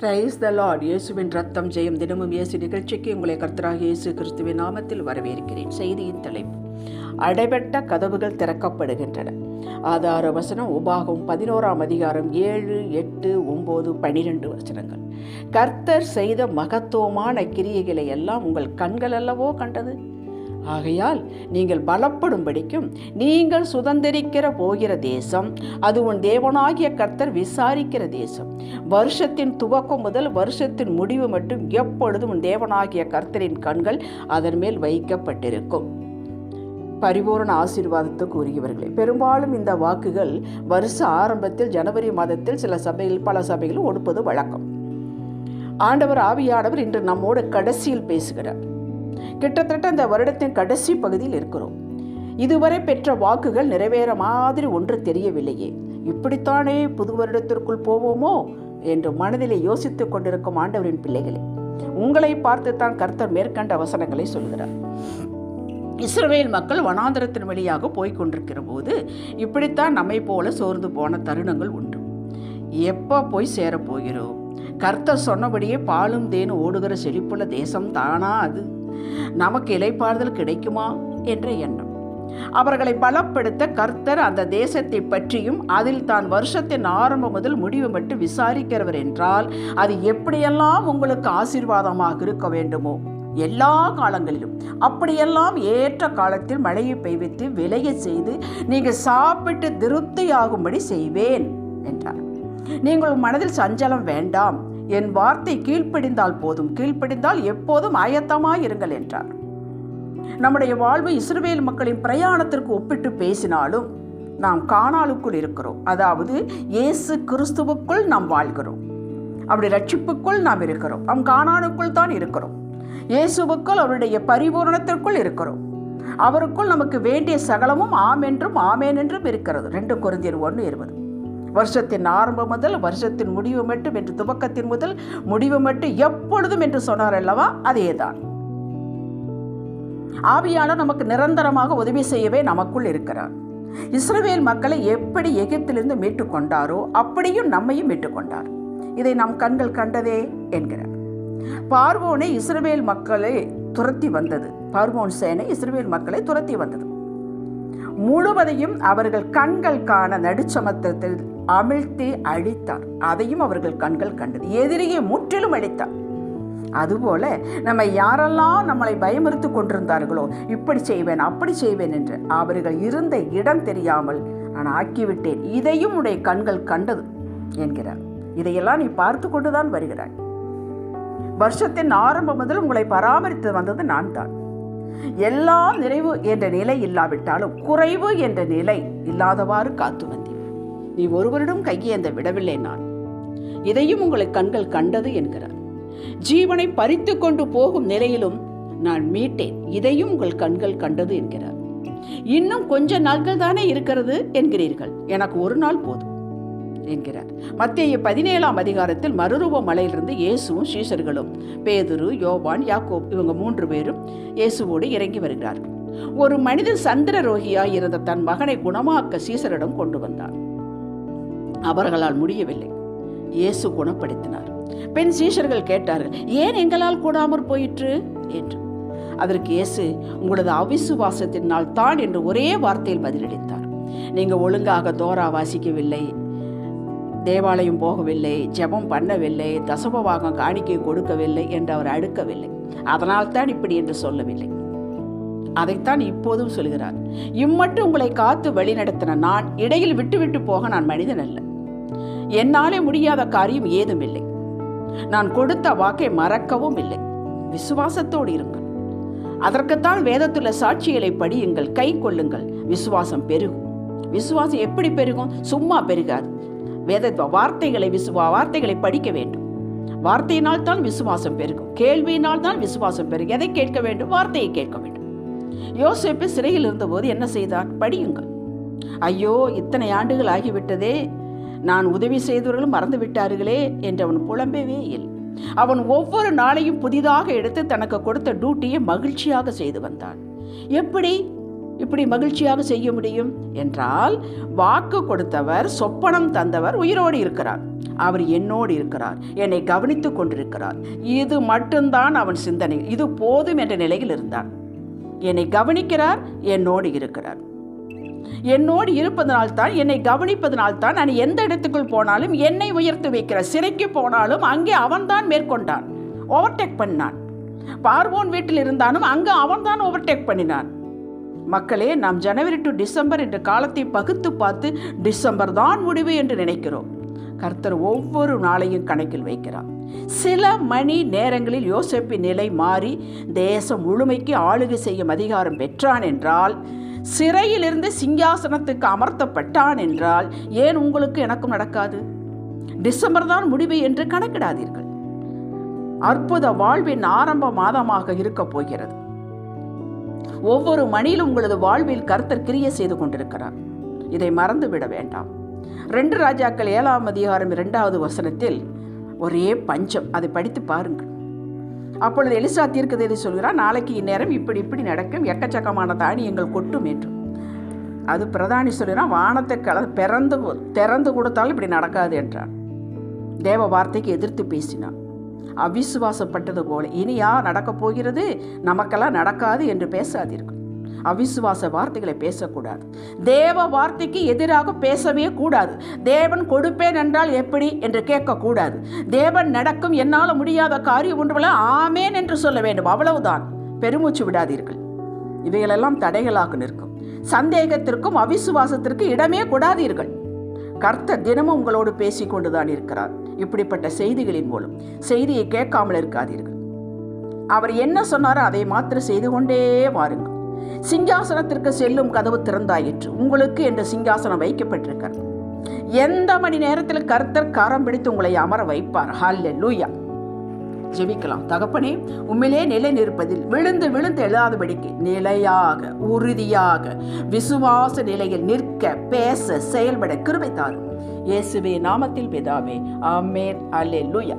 Praise the Lord இயேசுவின் ரத்தம் ஜெயம் தினமும் இயேசு நிகழ்ச்சிக்கு உங்களை கர்த்தராக இயேசு கிறிஸ்துவின் நாமத்தில் வரவேற்கிறேன். செய்தியின் தலைப்பு அடைபட்ட கதவுகள் திறக்கப்படுகின்றன. ஆதார வசனம் உபாகம் பதினோராம் அதிகாரம் ஏழு எட்டு ஒம்பது பனிரெண்டு வசனங்கள். கர்த்தர் செய்த மகத்துவமான கிரியைகளை எல்லாம் உங்கள் கண்கள் அல்லவோ கண்டது? ஆகையால் நீங்கள் பலப்படும்படிக்கும் நீங்கள் சுதந்திரிக்கிற போகிற தேசம் அது உன் தேவனாகிய கர்த்தர் விசாரிக்கிற தேசம். வருஷத்தின் துவக்கம் முதல் வருஷத்தின் முடிவு மட்டும் எப்பொழுதும் உன் தேவனாகிய கர்த்தரின் கண்கள் அதன் மேல் வைக்கப்பட்டிருக்கும். பரிபூரண ஆசீர்வாதத்துக்கு உரியவர்களே பெரும்பாலும் இந்த வாக்குகள் வருஷ ஆரம்பத்தில் ஜனவரி மாதத்தில் சில சபையில் பல சபைகளும் ஒடுப்பது வழக்கம். ஆண்டவர் ஆவியானவர் இன்று நம்மோடு கடைசியில் பேசுகிறார். கிட்டத்தட்ட இந்த வருடத்தின் கடைசி பகுதியில் இருக்கிறோம். இதுவரை பெற்ற வாக்குகள் நிறைவேற மாதிரி ஒன்று தெரியவில்லையே. இப்படித்தானே புது வருடத்திற்குள் போவோமோ என்று மனதிலே யோசித்துக் கொண்டிருக்கும் ஆண்டவரின் பிள்ளைகளே உங்களை பார்த்துத்தான் கர்த்தர் மேற்கண்ட வசனங்களை சொல்கிறார். இஸ்ரவேல் மக்கள் வனாந்தரத்தின் வழியாக போய்கொண்டிருக்கிற போது இப்படித்தான் நம்மை போல சோர்ந்து போன தருணங்கள் உண்டு. எப்போ போய் சேரப்போகிறோம் கர்த்தர் சொன்னபடியே பாலும் தேனும் ஓடுகிற செழிப்புள்ள தேசம் தானா அது? நமக்கு இலைப்பாறுதல் கிடைக்குமா? என்ற எண்ணம். அவர்களை பலப்படுத்த கர்த்தர் அந்த தேசத்தை பற்றியும் அதில் தான் வருஷத்தின் ஆரம்பம் முதல் முடிவு மட்டும் விசாரிக்கிறவர் என்றால் அது எப்படியெல்லாம் உங்களுக்கு ஆசீர்வாதமாக இருக்க வேண்டுமோ? எல்லா காலங்களிலும். அப்படியெல்லாம் ஏற்ற காலத்தில் மழையை பெய்வித்து விளைய செய்து நீங்கள் சாப்பிட்டு திருப்தியாகும்படி செய்வேன் என்றார். நீங்கள் மனதில் சஞ்சலம் வேண்டாம். என் வார்த்தை கீழ்ப்படிந்தால் போதும். கீழ்ப்படிந்தால் எப்போதும் ஆயத்தமாய் இருங்கள் என்றார். நம்முடைய வாழ்வு இஸ்ரேல் மக்களின் பிரயாணத்திற்கு ஒப்பிட்டு பேசினாலும் நாம் காணாலுக்குள் இருக்கிறோம். அதாவது இயேசு கிறிஸ்துவுக்குள் நாம் வாழ்கிறோம். அப்படி ரட்சிப்புக்குள் நாம் இருக்கிறோம். நம் காணானுக்குள் தான் இருக்கிறோம். இயேசுவுக்குள் அவருடைய பரிபூரணத்திற்குள் இருக்கிறோம். அவருக்குள் நமக்கு வேண்டிய சகலமும் ஆம் என்றும் ஆமேன் என்றும் இருக்கிறது. ரெண்டு குருந்தியர் ஒன்று இருபது. வருஷத்தின் ஆரம்பம் முதல் வருஷத்தின் முடிவு மட்டும் என்று துவக்கத்தின் முதல் முடிவு மட்டும் எப்பொழுதும் என்று சொன்னார் அல்லவா? அதேதான். ஆவியாளர் நமக்கு நிரந்தரமாக உதவி செய்யவே நமக்குள் இருக்கிறார். இஸ்ரவேல் மக்களை எப்படி எகிப்திலிருந்து மீட்டுக்கொண்டாரோ அப்படியும் நம்மையும் மீட்டுக்கொண்டார் இதை நம் கண்கள் கண்டதே என்கிறார். பார்வோனை இஸ்ரவேல் மக்களை துரத்தி வந்தது. பார்வோன் சேனை இஸ்ரவேல் மக்களை துரத்தி வந்தது. முழுவதையும் அவர்கள் கண்கள் காண நடுச்சமத்தத்தில் அமிழ்த்தி அழித்தார் அதையும் அவர்கள் கண்கள் கண்டது. எதிரியை முற்றிலும் அழித்தார் அதுபோல நம்ம யாரெல்லாம் நம்மளை பயமுறுத்து கொண்டிருந்தார்களோ இப்படி செய்வேன் அப்படி செய்வேன் என்று அவர்கள் இருந்த இடம் தெரியாமல் நான் ஆக்கிவிட்டேன். இதையும் உடைய கண்கள் கண்டது என்கிறார். இதையெல்லாம் நீ பார்த்து கொண்டுதான் வருகிறாய். வருஷத்தின் ஆரம்பம் முதல் உங்களை பராமரித்து வந்தது நான் தான். எல்லாம் நிறைவு என்ற நிலை இல்லாவிட்டாலும் குறைவு என்ற நிலை இல்லாதவாறு காத்து வந்தேன். நீ ஒருவரிடம் கையேந்த விடவில்லை நான். இதையும் உங்களை கண்கள் கண்டது என்கிறார். ஜீவனை பறித்து கொண்டு போகும் நிலையிலும் நான் மீட்டேன். இதையும் உங்கள் கண்கள் கண்டது என்கிறார். இன்னும் கொஞ்ச நாட்கள் தானே இருக்கிறது என்கிறீர்கள். எனக்கு ஒரு நாள் போதும் என்கிறார். மத்திய பதினேழாம் அதிகாரத்தில் மறுரூப மலையிலிருந்து இயேசுவும் சீசர்களும் பேதுரு யோவான் யாக்கோப் இவங்க மூன்று பேரும் இயேசுவோடு இறங்கி வருகிறார்கள். ஒரு மனிதன் சந்திர ரோகியாய் இருந்த தன் மகனை குணமாக்க சீசரிடம் கொண்டு வந்தான். அவர்களால் முடியவில்லை. இயேசு குணப்படுத்தினார். பெண் சீஷர்கள் கேட்டார்கள் ஏன் எங்களால் கூடாமற் போயிற்று? என்று. அதற்கு இயேசு உங்களது அவிசுவாசத்தினால் தான் என்று ஒரே வார்த்தையில் பதிலளித்தார். நீங்க ஒழுங்காக தோரா வாசிக்கவில்லை தேவாலயம் போகவில்லை ஜெபம் பண்ணவில்லை தசபவாகம் காணிக்கை கொடுக்கவில்லை என்று அவர் அடுக்கவில்லை. அதனால் தான் இப்படி என்று சொல்லவில்லை. அதைத்தான் இப்போதும் சொல்கிறார். இம்மட்டும் உங்களை காத்து வழிநடத்தின நான் இடையில் விட்டுவிட்டு போக நான் மனிதன் அல்ல. என்னாலே முடியாத காரியம் ஏதும் இல்லை. நான் கொடுத்த வாக்கை மறக்கவும் இல்லை. விசுவாசத்தோடு இருங்கள். அதற்குத்தான் வேதத்துள்ள சாட்சிகளை படியுங்கள் கை கொள்ளுங்கள். விசுவாசம் பெருகும். விசுவாசம் எப்படி பெருகும்? சும்மா பெருகாது. வேத வார்த்தைகளை விசுவா வார்த்தைகளை படிக்க வேண்டும். வார்த்தையினால் தான் விசுவாசம் பெருகும். கேள்வியினால் தான் விசுவாசம் பெருகும். எதை கேட்க வேண்டும்? வார்த்தையை கேட்க வேண்டும். யோசிப்பு சிறையில் இருந்தபோது என்ன செய்தான் படியுங்கள். ஐயோ இத்தனை ஆண்டுகள் ஆகிவிட்டதே. நான் உதவி செய்தவர்களும் மறந்து விட்டார்களே என்று அவன் புலம்பவே இல்லை. அவன் ஒவ்வொரு நாளையும் புதிதாக எடுத்து தனக்கு கொடுத்த டியூட்டியை மகிழ்ச்சியாக செய்து வந்தான். எப்படி? இப்படி மகிழ்ச்சியாக செய்ய முடியும்? என்றால் வாக்கு கொடுத்தவர் சொப்பனம் தந்தவர் உயிரோடு இருக்கிறார். அவர் என்னோடு இருக்கிறார் என்னை கவனித்துக் கொண்டிருக்கிறார். இது மட்டும்தான் அவன் சிந்தனை. இது போதும் என்ற நிலையில் இருந்தான். என்னை கவனிக்கிறார் என்னோடு இருக்கிறார். என்னோடு இருப்பதனால் தான் என்னை கவனிப்பதனால்தான் நான் எந்த இடத்துக்குள் போனாலும் என்னை உயர்த்து வைக்கிறார் சிறைக்கு போனாலும் அங்கே அவன்தான் மேற்கொண்டான் ஓவர்டேக் பண்ணான் பார்வோன் வீட்டில் இருந்தாலும் அங்கே அவன்தான் ஓவர்டேக் பண்ணினான். மக்களே நாம் ஜனவரி டு டிசம்பர் என்ற காலத்தை பகுத்து பார்த்து டிசம்பர் தான் முடிவு என்று நினைக்கிறோம். கர்த்தர் ஒவ்வொரு நாளையும் கணக்கில் வைக்கிறார். சில மணி நேரங்களில் யோசப்பின் நிலை மாறி தேசம் முழுமைக்கு ஆளுகை செய்யும் அதிகாரம் பெற்றான் என்றால் சிறையிலிருந்து சிங்காசனத்துக்கு அமர்த்தப்பட்டான் என்றால் ஏன் உங்களுக்கு எனக்கும் நடக்காது? டிசம்பர் தான் முடிவு என்று கணக்கிடாதீர்கள். அற்புத வாழ்வின் ஆரம்ப மாதமாக இருக்கப் போகிறது. ஒவ்வொரு மணியிலும் உங்களது வாழ்வில் கர்த்தர் கிரிய செய்து கொண்டிருக்கிறார். இதை மறந்துவிட வேண்டாம். ரெண்டு ராஜாக்கள் ஏழாம் அதிகாரம் இரண்டாவது வசனத்தில் ஒரே பஞ்சம். அதை படித்து பாருங்கள். அப்பொழுது எலிசா தீர்க்கதேதி சொல்கிறார் நாளைக்கு இந்நேரம் இப்படி இப்படி நடக்கும். எக்கச்சக்கமான தானியங்கள் கொட்டும் என்று. அது பிரதானி சொல்கிறான் வானத்தை கல பிறந்து திறந்து கொடுத்தாலும் இப்படி நடக்காது என்றான். தேவ வார்த்தைக்கு எதிர்த்து பேசினான். அவிசுவாசப்பட்டது போல இனியா நடக்கப் போகிறது? நமக்கெல்லாம் நடக்காது என்று பேசாதீர்கள். அவிசுவாச வார்த்தைகளை பேசக்கூடாது. தேவ வார்த்தைக்கு எதிராக பேசவே கூடாது. தேவன் கொடுப்பேன் என்றால் எப்படி என்று கேட்கக்கூடாது. தேவன் நடக்கும் என்னால் முடியாத காரியம் ஒன்றுல ஆமேன் என்று சொல்ல வேண்டும். அவ்வளவுதான். பெருமூச்சு விடாதீர்கள். இவைகளெல்லாம் தடைகளாக நிற்கும். சந்தேகத்திற்கும் அவிசுவாசத்திற்கு இடமே கூடாதீர்கள். கர்த்த தினமும் உங்களோடு பேசிக்கொண்டுதான் இருக்கிறார். இப்படிப்பட்ட செய்திகளின் மூலம். செய்தியை கேட்காமல் இருக்காதீர்கள். அவர் என்ன சொன்னாரோ அதை மாத்திரம் செய்து கொண்டே வாருங்கள். சிங்காசனத்திற்கு செல்லும் கதவு திறந்தாயிற்று. உங்களுக்கு என்று சிங்காசனம் வைக்கப்பட்டிருக்கிறது. எந்த மணி நேரத்தில் கர்த்தர் கரம் பிடித்து உங்களை அமர வைப்பார்? ஹல்ல லூயா ஜெபிக்கலாம். தகப்பனே உண்மையிலே நிலை நிற்பதில் விழுந்து விழுந்து எழுதாதபடிக்கு நிலையாக உறுதியாக விசுவாச நிலையில் நிற்க பேச செயல்பட கிருபை தாரும். இயேசுவே நாமத்தில் பிதாவே. ஆமேன். அல்லே லூயா